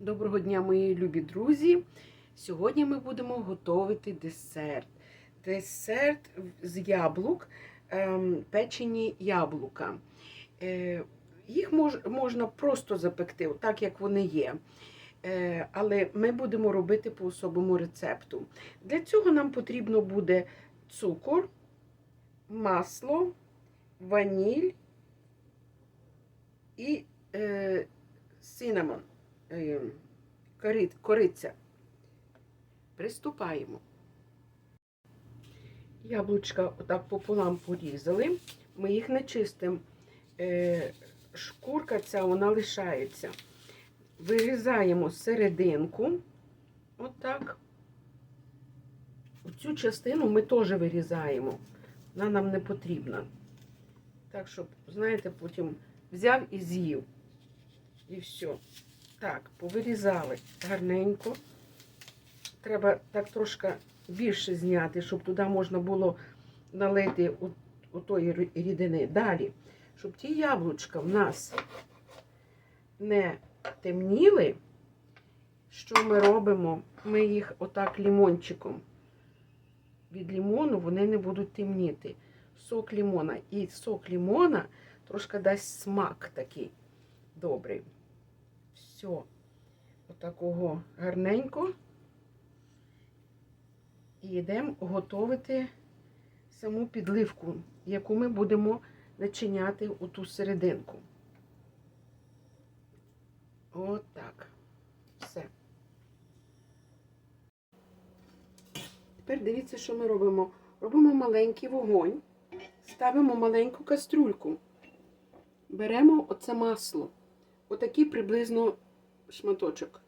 Доброго дня, мої любі друзі! Сьогодні ми будемо готувати десерт. Десерт з яблук, ем, печені яблука. Е, Їх можна просто запекти, так як вони є. Е, Але ми будемо робити по особому рецепту. Для цього нам потрібно буде цукор, масло, ваніль і е, синамон, кориця. Приступаємо. Яблучка отак пополам порізали. Ми їх не чистимо. Е, шкурка ця вона лишається. Вирізаємо серединку. Отак. Цю частину ми теж вирізаємо. Вона нам не потрібна. Так, щоб, знаєте, потім взяв і з'їв. І все. Так, повирізали гарненько. Треба так трошки більше зняти, щоб туди можна було налити у, тої рідини. Далі, щоб ті яблучка в нас не темніли, що ми робимо? Ми їх отак лімончиком. Від лімону вони не будуть темніти. Сок лімона. І сок лімона трошки дасть смак такий добрий. Все, отакого гарненько. І йдемо готувати саму підливку, яку ми будемо начиняти у ту серединку. Отак. Все. Тепер дивіться, що ми робимо. Робимо маленький вогонь, ставимо маленьку кастрюльку. Беремо оце масло. Отакий приблизно шматочок.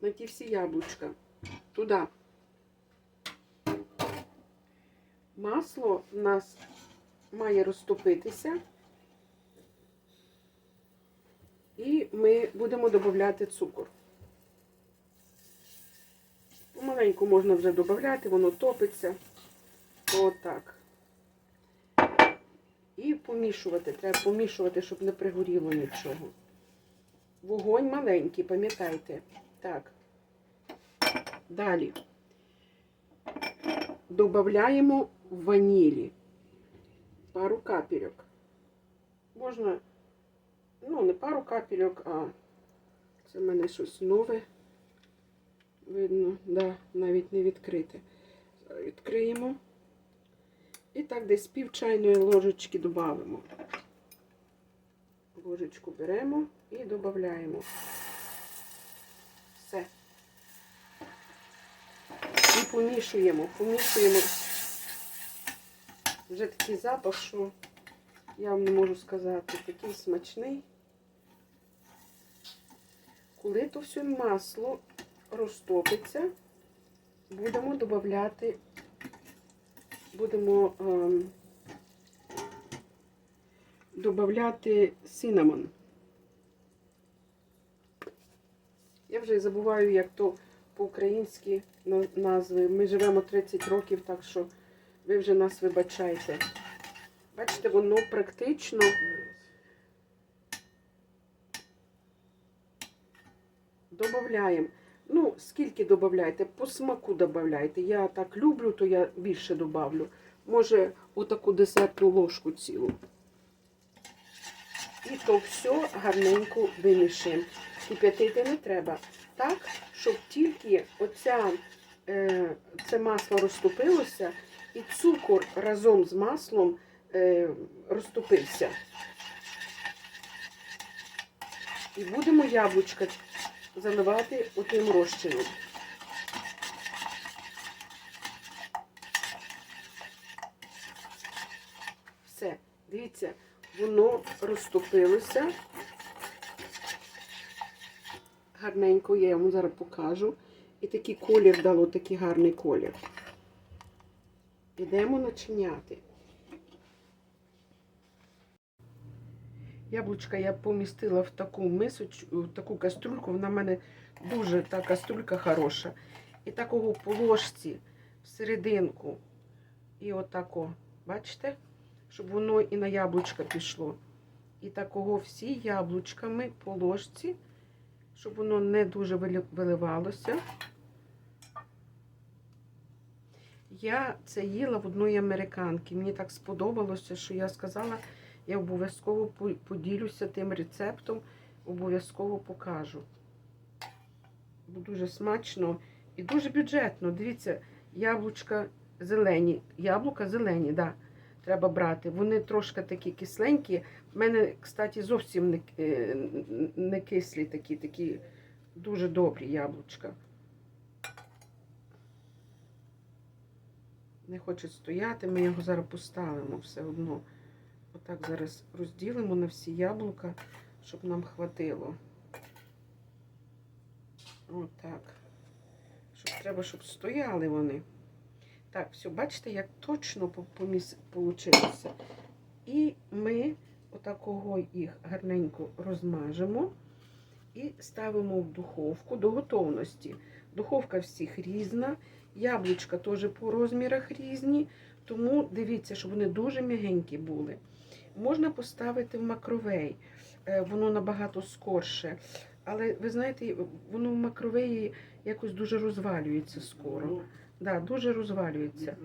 На ті всі яблучка. Туди. Масло в нас має розтопитися. І ми будемо додати цукор. Помаленьку можна вже додати, воно топиться. Отак. І помішувати. Треба помішувати, щоб не пригоріло нічого. Вогонь маленький, пам'ятайте. Так. Далі. Добавляємо ванілі. Пару капельок. Можна, ну, не пару капельок, а це в мене щось нове. Видно, да, навіть не відкрите. Відкриємо. І так десь пів чайної ложечки додамо. Ложечку беремо і додаємо. Все. І помішуємо, помішуємо. Вже такий запах, що я вам не можу сказати, такий смачний. Коли то все масло розтопиться, будемо додати, будемо ем, додати синамон. Я вже забуваю, як то по-українськи назви. Ми живемо 30 років, так що ви вже нас вибачайте. Бачите, воно практично додаємо. Ну, скільки додаєте? По смаку додавайте. Я так люблю, то я більше додавлю. Може, отаку десертну ложку цілу. І то все гарненько вимішаємо. Кип'ятити не треба. Так, щоб тільки оця, е, це масло розтопилося, і цукор разом з маслом е, розтопився. І будемо яблучка заливати отим розчином. Все, дивіться, воно розтопилося. Гарненько, я вам зараз покажу. І такий колір дало, такий гарний колір. Ідемо начиняти. Яблучка я помістила в таку мисочку, в таку каструльку. Вона в мене дуже та каструлька хороша. І такого по ложці в серединку. І отако, бачите? Щоб воно і на яблучка пішло. І такого всі яблучками по ложці щоб воно не дуже виливалося. Я це їла в одної американки. Мені так сподобалося, що я сказала, я обов'язково поділюся тим рецептом, обов'язково покажу. Дуже смачно і дуже бюджетно. Дивіться, яблучка зелені. Яблука зелені, так. Да, треба брати. Вони трошки такі кисленькі. У мене, кстати, зовсім не, е, не кислі такі, такі дуже добрі яблучка. Не хоче стояти, ми його зараз поставимо все одно. Отак зараз розділимо на всі яблука, щоб нам хватило. Отак. Щоб треба, щоб стояли вони. Так, все, бачите, як точно вийшло. І ми отакого їх гарненько розмажемо і ставимо в духовку до готовності. Духовка всіх різна, яблучка теж по розмірах різні, тому дивіться, щоб вони дуже м'ягенькі були. Можна поставити в макровей, е, воно набагато скорше. Але ви знаєте, воно в макровеї якось дуже розвалюється скоро. Да, дуже розвалюється.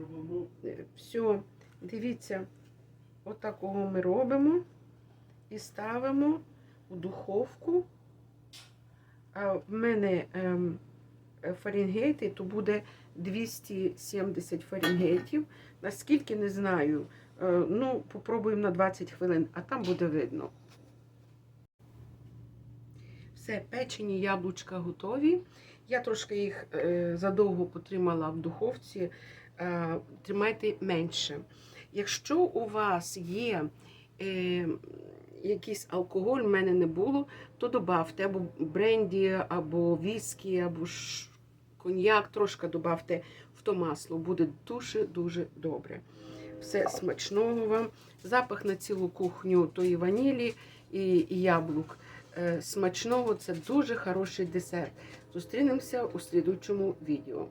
Все, дивіться, отакого ми робимо і ставимо у духовку. А в мене ем, фаренгейти, то буде 270 фаренгейтів. Наскільки не знаю. Е, ну, попробуємо на 20 хвилин, а там буде видно. Все, печені яблучка готові. Я трошки їх е, задовго потримала в духовці. Е, тримайте менше. Якщо у вас є е, якийсь алкоголь, в мене не було, то додавте або бренді, або віскі, або коньяк, трошки додавте в то масло. Буде дуже-дуже добре. Все смачного вам. Запах на цілу кухню тої ванілі і, яблук. Смачного це дуже хороший десерт. Зустрінемося у слідучому відео.